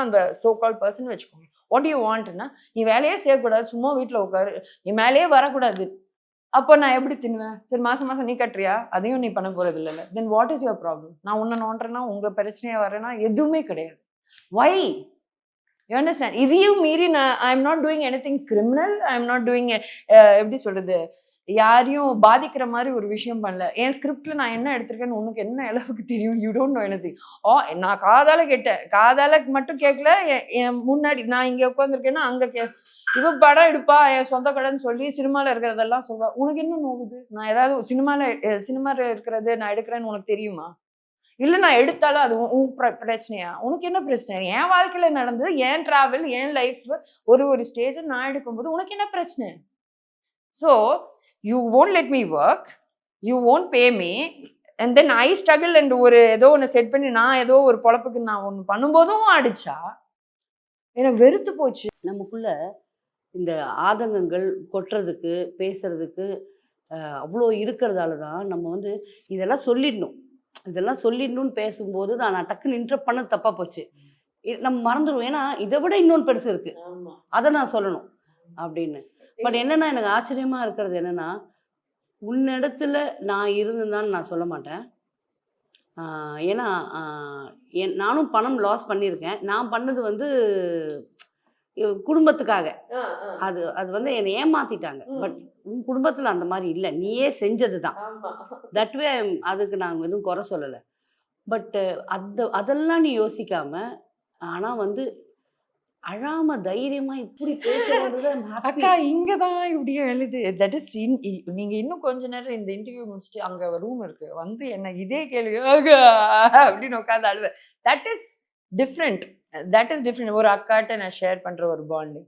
அந்த சோ கால் பர்சன் வச்சுக்கோங்க what you வாண்ட்னா நீ வேலையே செய்யக்கூடாது சும்மா வீட்டில் உட்காரு நீ மேலேயே வரக்கூடாது. அப்போ நான் எப்படி தின்னுவேன்? சரி மாதம் மாதம் நீ கட்டுறியா? அதையும் நீ பண்ண போகிறது இல்லைல்ல. Then what is your problem நான் உன்னை நோண்டுறேன்னா உங்கள் பிரச்சனையாக வரேன்னா எதுவுமே கிடையாது. வை யூ அண்டர்ஸ்டாண்ட் இதையும் மீறி நான் I am not doing anything criminal I am not doing எப்படி சொல்கிறது யாரையும் பாதிக்கிற மாதிரி ஒரு விஷயம் பண்ணல. என் ஸ்கிரிப்ட்ல நான் என்ன எடுத்திருக்கேன்னு உனக்கு என்ன அளவுக்கு தெரியும்? யூ டோன்ட் நோ எனது ஓ நான் காதால கேட்டேன். காதால மட்டும் கேட்கல என்- என் முன்னாடி நான் இங்க உட்காந்துருக்கேன்னா அங்க கே இவ படம் எடுப்பா என் சொந்த கடன் சொல்லி சினிமாவில் இருக்கிறதெல்லாம் சொல்வா உனக்கு என்ன நோகுது நான் ஏதாவது சினிமாவில் சினிமாவில் இருக்கிறது நான் எடுக்கிறேன்னு உனக்கு தெரியுமா? இல்லை நான் எடுத்தாலும் அது உன் உன் பிர- பிரச்சனையா? உனக்கு என்ன பிரச்சனை? என் வாழ்க்கையில் நடந்தது என் டிராவல் என் லைஃப் ஒரு ஒரு ஸ்டேஜை நான் எடுக்கும்போது உனக்கு என்ன பிரச்சனை? So you won't let me work you won't pay me and then I struggle and ஒரு ஏதோ ஒன்று செட் பண்ணி நான் ஏதோ ஒரு பொழப்புக்கு நான் ஒன்று பண்ணும்போதும் அடிச்சா எனக்கு வெறுத்து போச்சு. நமக்குள்ள இந்த ஆதங்கங்கள் கொட்டுறதுக்கு பேசுறதுக்கு அவ்வளோ இருக்கிறதால தான் நம்ம வந்து இதெல்லாம் சொல்லிடணும். இதெல்லாம் சொல்லிடணும்னு பேசும்போது தான் நான் டக்குன்னு இன்டர் பண்ண தப்பா போச்சு. நம்ம மறந்துடுவோம். ஏன்னா இதை விட இன்னொன்று பெருசு இருக்கு. அதை நான் சொல்லணும். அப்படின்னு. பட் என்னன்னா எனக்கு ஆச்சரியமா இருக்கிறது என்னன்னா உன்னிடத்துல நான் இருந்தேன்னு நான் சொல்ல மாட்டேன். ஏன்னா நானும் பணம் லாஸ் பண்ணியிருக்கேன். நான் பண்ணது வந்து குடும்பத்துக்காக. அது அது வந்து என்னை ஏமாத்திட்டாங்க. பட் உன் குடும்பத்தில் அந்த மாதிரி இல்லை. நீயே செஞ்சது தான் தட் வே அதுக்கு நான் எதுவும் குறை சொல்லலை. பட் அந்த அதெல்லாம் நீ யோசிக்காம ஆனால் வந்து அழாம தைரியமா இப்படி பேசுறது அக்கா இங்க தான் இப்படி எழுது தட் இஸ் நீங்க இன்னும் கொஞ்ச நேரம் இந்த இன்டர்வியூ முடிச்சுட்டு அங்க ரூம் இருக்கு. வந்து என்ன இதே கேள்வி அப்படின்னு உட்காந்து அழுவ that is different that is different ஒரு அக்காட்ட நான் ஷேர் பண்ற ஒரு பாண்டிங்